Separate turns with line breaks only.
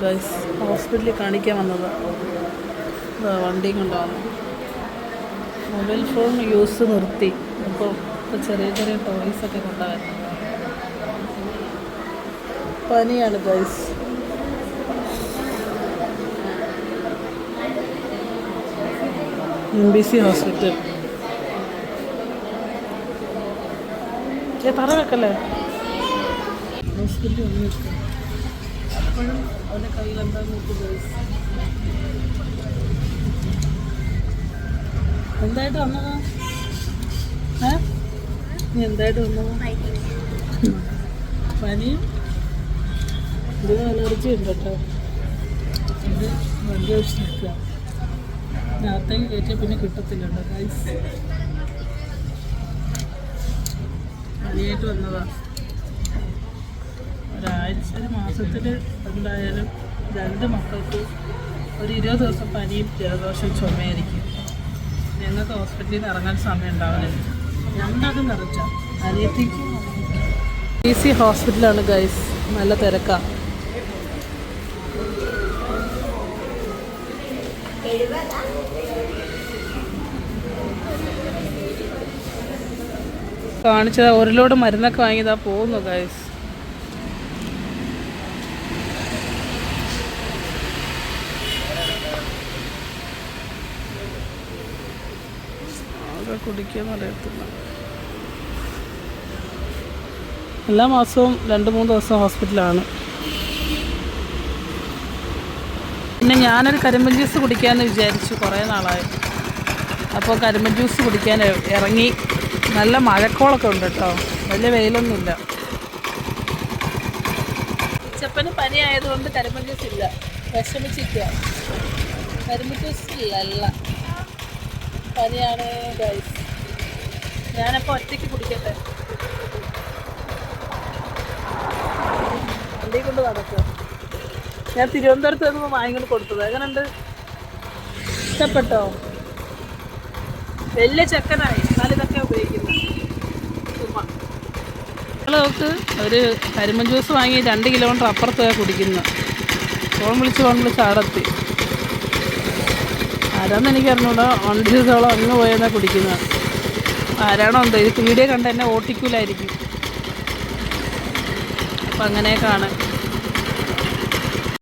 ഹോസ്പിറ്റലിൽ കാണിക്കാൻ വന്നത്. വണ്ടിയും കൊണ്ടാണ്. മൊബൈൽ ഫോൺ യൂസ് നിർത്തി. അപ്പോൾ ഇപ്പോൾ ചെറിയ ചെറിയ ടോയ്സ് ഒക്കെ കൊണ്ടുവരുന്നത് പനിയാണ് guys. M B C hospital തറ വെക്കല്ലേ? ഹോസ്പിറ്റൽ അപ്പോഴും അവന്റെ കയ്യിൽ എന്താ നോക്ക് ഗൈസ് എന്തായിട്ട് വന്നതാ? ഏ? നീ എന്തായിട്ട് വന്നതാ? പനിയും ഇത് അലർജി ഉണ്ട് കേട്ടോ. ഇത് വണ്ടി വെച്ച് നിൽക്കുക നേരത്തേക്ക് കയറ്റിയാൽ പിന്നെ കിട്ടത്തില്ല കേട്ടോ ഗൈസ് പനിയായിട്ട് വന്നതാ. ഒരാഴ്ച ഒരു മാസത്തിൽ എന്തായാലും രണ്ട് മക്കൾക്ക് ഒരു ഇരുപത് ദിവസം പനിയും ജലദോഷവും ചുമയായിരിക്കും. ഞങ്ങൾക്ക് ഹോസ്പിറ്റലിൽ നിന്ന് ഇറങ്ങാൻ സമയം ഉണ്ടാവില്ല. ഞങ്ങളത് നിറച്ച അനിയത്തിക്ക് പി സി ഹോസ്പിറ്റലാണ് ഗൈസ് നല്ല തിരക്കാണ് കാണിച്ചത് ഒരു ലോഡ് മരുന്നൊക്കെ വാങ്ങിയതാ പോകുന്നു ഗൈസ്. ആകെ കുടിക്കുമെന്ന് അറിയത്തില്ല എല്ലാ മാസവും രണ്ട് മൂന്ന് ദിവസം ഹോസ്പിറ്റലാണ്. പിന്നെ ഞാനൊരു കരിമ്പൻ ജ്യൂസ് കുടിക്കാമെന്ന് വിചാരിച്ചു കുറേ നാളായി. അപ്പോൾ കരിമ്പൻ ജ്യൂസ് കുടിക്കാൻ ഇറങ്ങി. നല്ല മഴക്കോളൊക്കെ ഉണ്ട് കേട്ടോ. വലിയ വെയിലൊന്നുമില്ല. ഉച്ചപ്പന് പനി ആയതുകൊണ്ട് കരിമ്പൻ ജ്യൂസ് ഇല്ല. വിഷമിച്ചിരിക്കുക കരിമ്പൻ ജ്യൂസ് ഇല്ല അല്ല. പനിയാണ് ഗൈസ് ഞാനപ്പോൾ ഒറ്റയ്ക്ക് കുടിക്കട്ടെ. വണ്ടി കൊണ്ട് നടക്കുക. ഞാൻ തിരുവനന്തപുരത്ത് നിന്ന് വാങ്ങിക്കൊണ്ട് കൊടുത്തത്. എങ്ങനെയുണ്ട്? ഇഷ്ടപ്പെട്ടോ? വലിയ ചെക്കനായി. നാല് ഇതൊക്കെ ഉപയോഗിക്കുന്നു. നോക്ക് ഒരു കരിമ്പൻ ജ്യൂസ് വാങ്ങി രണ്ട് കിലോമീറ്റർ അപ്പുറത്ത് കുടിക്കുന്നു. ഫോൺ വിളിച്ച് ഫോൺ വിളിച്ച് ആടെത്തി ആരാന്ന് എനിക്ക് അറിഞ്ഞൂടാ. വണ്ടി ദിവസമോളം അങ്ങ് പോയെന്നാ കുടിക്കുന്നത് ആരാണോ എന്തോ ഇത് വീഡിയോ കണ്ട് എന്നെ ഓട്ടിക്കൂലായിരിക്കും. അപ്പം അങ്ങനെയൊക്കെയാണ്